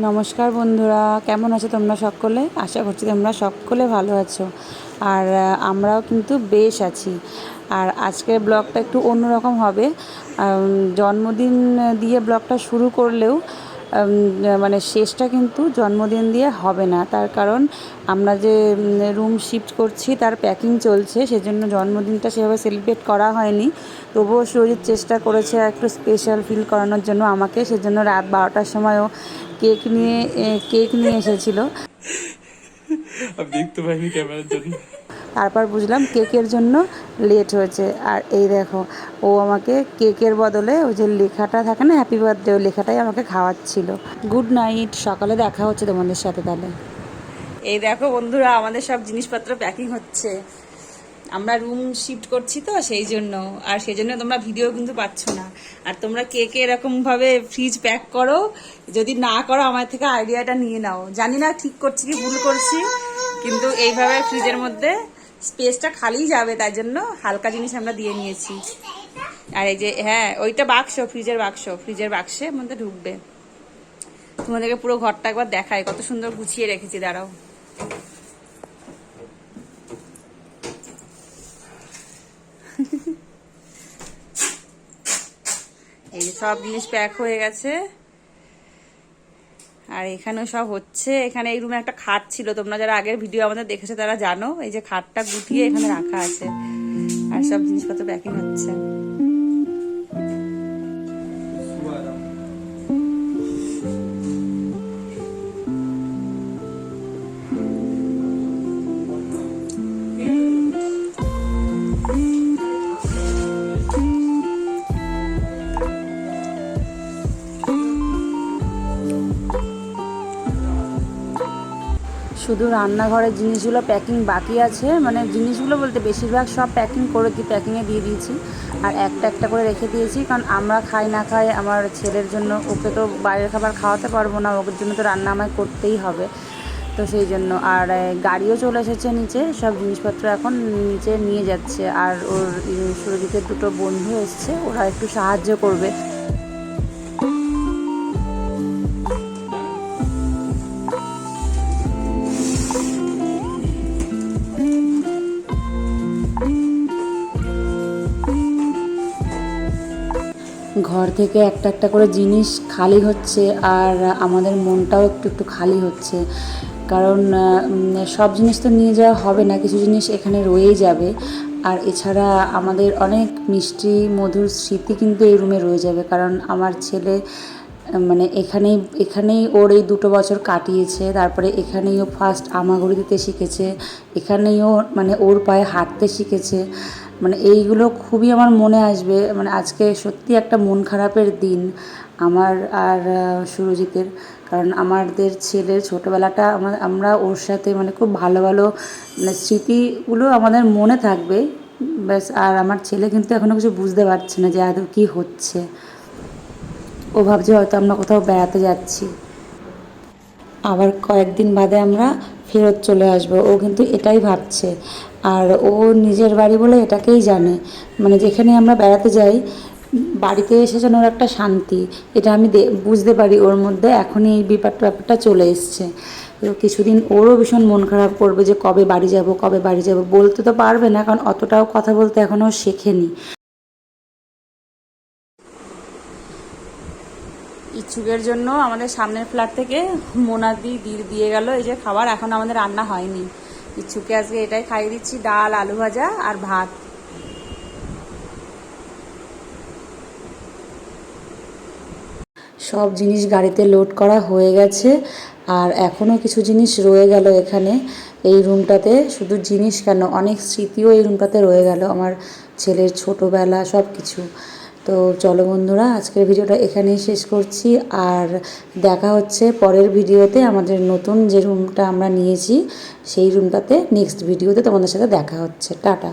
নমস্কার বন্ধুরা, কেমন আছো তোমরা সকলে? আশা করছি তোমরা সকলে ভালো আছো। আর আমরাও কিন্তু বেশ আছি। আর আজকের ব্লগটা একটু অন্যরকম হবে। জন্মদিন দিয়ে ব্লগটা শুরু করলেও মানে শেষটা কিন্তু জন্মদিন দিয়ে হবে না। তার কারণ আমরা যে রুম শিফট করছি, তার প্যাকিং চলছে, সেজন্য জন্মদিনটা সেভাবে সেলিব্রেট করা হয়নি। তবুও সুরজিৎ চেষ্টা করেছে একটু স্পেশাল ফিল করানোর জন্য আমাকে, সেজন্য রাত বারোটার সময়ও কেক নিয়ে কেক নিয়ে এসেছিল। দেখতে পাইনি ক্যামেরার জন্য? তারপর বুঝলাম কেকের জন্য লেট হয়েছে। আর এই দেখো, ও আমাকে কেকের বদলে ওই যে লেখাটা থাকে না হ্যাপি বার্থডে ওই লেখাটাই আমাকে খাওয়াচ্ছিল। গুড নাইট সকালে দেখা হচ্ছে তোমাদের সাথে তাহলে। এই দেখো বন্ধুরা, আমাদের সব জিনিসপত্র প্যাকিং হচ্ছে। আমরা রুম শিফট করছি তো সেই জন্য। আর সেই জন্য তোমরা ভিডিও কিন্তু পাচ্ছ না। আর তোমরা কে কে এরকম ভাবে ফ্রিজ প্যাক করো, যদি না করো আমার থেকে আইডিয়াটা নিয়ে নাও। জানি না ঠিক করছি কি ভুল করছি, কিন্তু এইভাবে ফ্রিজের মধ্যে স্পেসটা খালি যাবে তাই জন্য হালকা জিনিস আমরা দিয়ে নিয়েছি। আর এই যে হ্যাঁ ওইটা বাক্স, ফ্রিজের বাক্স, ফ্রিজের বাক্সের মধ্যে ঢুকবে। তোমাদেরকে পুরো ঘরটা একবার দেখায় কত সুন্দর গুছিয়ে রেখেছি, দাঁড়াও। এই যে সব জিনিস প্যাক হয়ে গেছে। আর এখানেও সব হচ্ছে। এখানে এই রুমে একটা খাট ছিল। তোমরা যারা আগের ভিডিও আমাদের দেখেছ তারা জানো। এই যে খাটটা গুটিয়ে এখানে রাখা আছে। আর সব জিনিসপত্র প্যাকিং হচ্ছে। শুধু রান্নাঘরের জিনিসগুলো প্যাকিং বাকি আছে। মানে জিনিসগুলো বলতে বেশিরভাগ সব প্যাকিং করে দিয়ে প্যাকিংয়ে দিয়ে দিয়েছি। আর একটা একটা করে রেখে দিয়েছি, কারণ আমরা খাই না খাই আমার ছেলের জন্য ওকে তো বাইরের খাবার খাওয়াতে পারব না, ওর জন্য তো রান্না আমায় করতেই হবে। তো সেই জন্য, আর গাড়িও চলে এসেছে নিচে, সব জিনিসপত্র এখন নিচে নিয়ে যাচ্ছে। আর ওর সুরজিতের দুটো বন্ধু এসছে, ওরা একটু সাহায্য করবে। ঘর থেকে একটা একটা করে জিনিস খালি হচ্ছে আর আমাদের মনটাও একটু একটু খালি হচ্ছে। কারণ সব জিনিস তো নিয়ে যাওয়া হবে না, কিছু জিনিস এখানে রয়েই যাবে। আর এছাড়া আমাদের অনেক মিষ্টি, মধুর স্মৃতি কিন্তু এই রুমে রয়ে যাবে। কারণ আমার ছেলে মানে এখানেই এখানেই ওর এই দুটো বছর কাটিয়েছে, তারপরে এখানেই ও ফার্স্ট আমাগুড়ি দিতে শিখেছে, এখানেই ও মানে ওর পায়ে হাঁটতে শিখেছে মানে এইগুলো খুবই আমার মনে আসবে মানে আজকে সত্যি একটা মন খারাপের দিন আমার আর সুরজিতের, কারণ আমাদের ছেলের ছোটোবেলাটা আমার আমরা ওর সাথে মানে খুব ভালো ভালো মানে স্মৃতিগুলো আমাদের মনে থাকবে, ব্যাস, আর আমার ছেলে কিন্তু এখনও কিছু বুঝতে পারছে না যে আদৌ কী হচ্ছে। ও ভাবছে হয়তো আমরা কোথাও বেড়াতে যাচ্ছি। আবার কয়েকদিন বাদে আমরা ফেরত চলে আসব। ও কিন্তু এটাই ভাবছে। আর ও নিজের বাড়ি বলে এটাকেই জানে। মানে যেখানে আমরা বেড়াতে যাই, বাড়িতে এসে যেন ওর একটা শান্তি। এটা আমি বুঝতে পারি ওর মধ্যে এখনই এই ব্যাপারটা ব্যাপারটা চলে এসছে। তো কিছুদিন ওরও ভীষণ মন খারাপ করবে যে কবে বাড়ি যাব, কবে বাড়ি যাব বলতে তো পারবে না, কারণ অতটাও কথা বলতে এখনও শেখেনি। ইচ্ছুকের জন্য আমাদের সামনের ফ্ল্যাট থেকে মোনাদি দিয়ে দিয়ে গেল, এই যে খাবার। এখন আমাদের রান্না হয়নি। ইচ্ছুকে আজকে এটাই খাইয়ে দিচ্ছি, ডাল, আলু ভাজা আর ভাত। সব জিনিস গাড়িতে লোড করা হয়ে গেছে, আর এখনও কিছু জিনিস রয়ে গেল এখানে। এই রুমটাতে শুধু জিনিস কেন? অনেক স্মৃতিও এই রুমটাতে রয়ে গেল। আমার ছেলের ছোটোবেলা সব কিছু তো চলো বন্ধুরা, আজকের ভিডিওটা এখানেই শেষ করছি। আর দেখা হচ্ছে পরের ভিডিওতে আমাদের নতুন যে রুমটা আমরা নিয়েছি, সেই রুমটাতে নেক্সট ভিডিওতে তোমাদের সাথে দেখা হচ্ছে। টাটা।